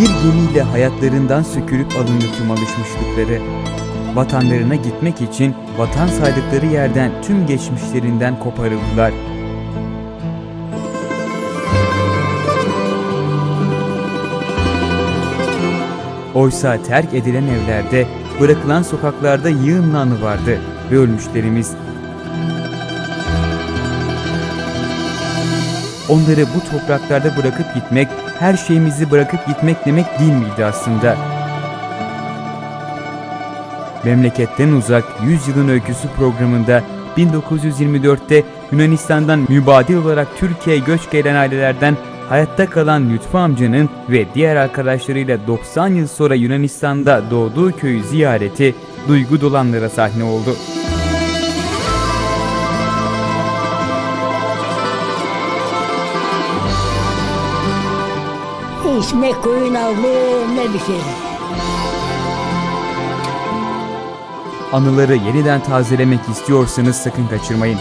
Bir gemiyle hayatlarından sökülüp alındı tüm alışmışlıkları. Vatanlarına gitmek için vatan saydıkları yerden tüm geçmişlerinden koparıldılar. Oysa terk edilen evlerde, bırakılan sokaklarda yığınla anı vardı ve ölmüşlerimiz. Onları bu topraklarda bırakıp gitmek, her şeyimizi bırakıp gitmek demek değil miydi aslında? Memleketten Uzak 100 Yılın Öyküsü programında 1924'te Yunanistan'dan mübadil olarak Türkiye'ye göç gelen ailelerden hayatta kalan Lütfü amcanın ve diğer arkadaşlarıyla 90 yıl sonra Yunanistan'da doğduğu köyü ziyareti duygu dolanlara sahne oldu. Hiç ne koyun aldım ne bir şey. Anıları yeniden tazelemek istiyorsanız sakın kaçırmayın.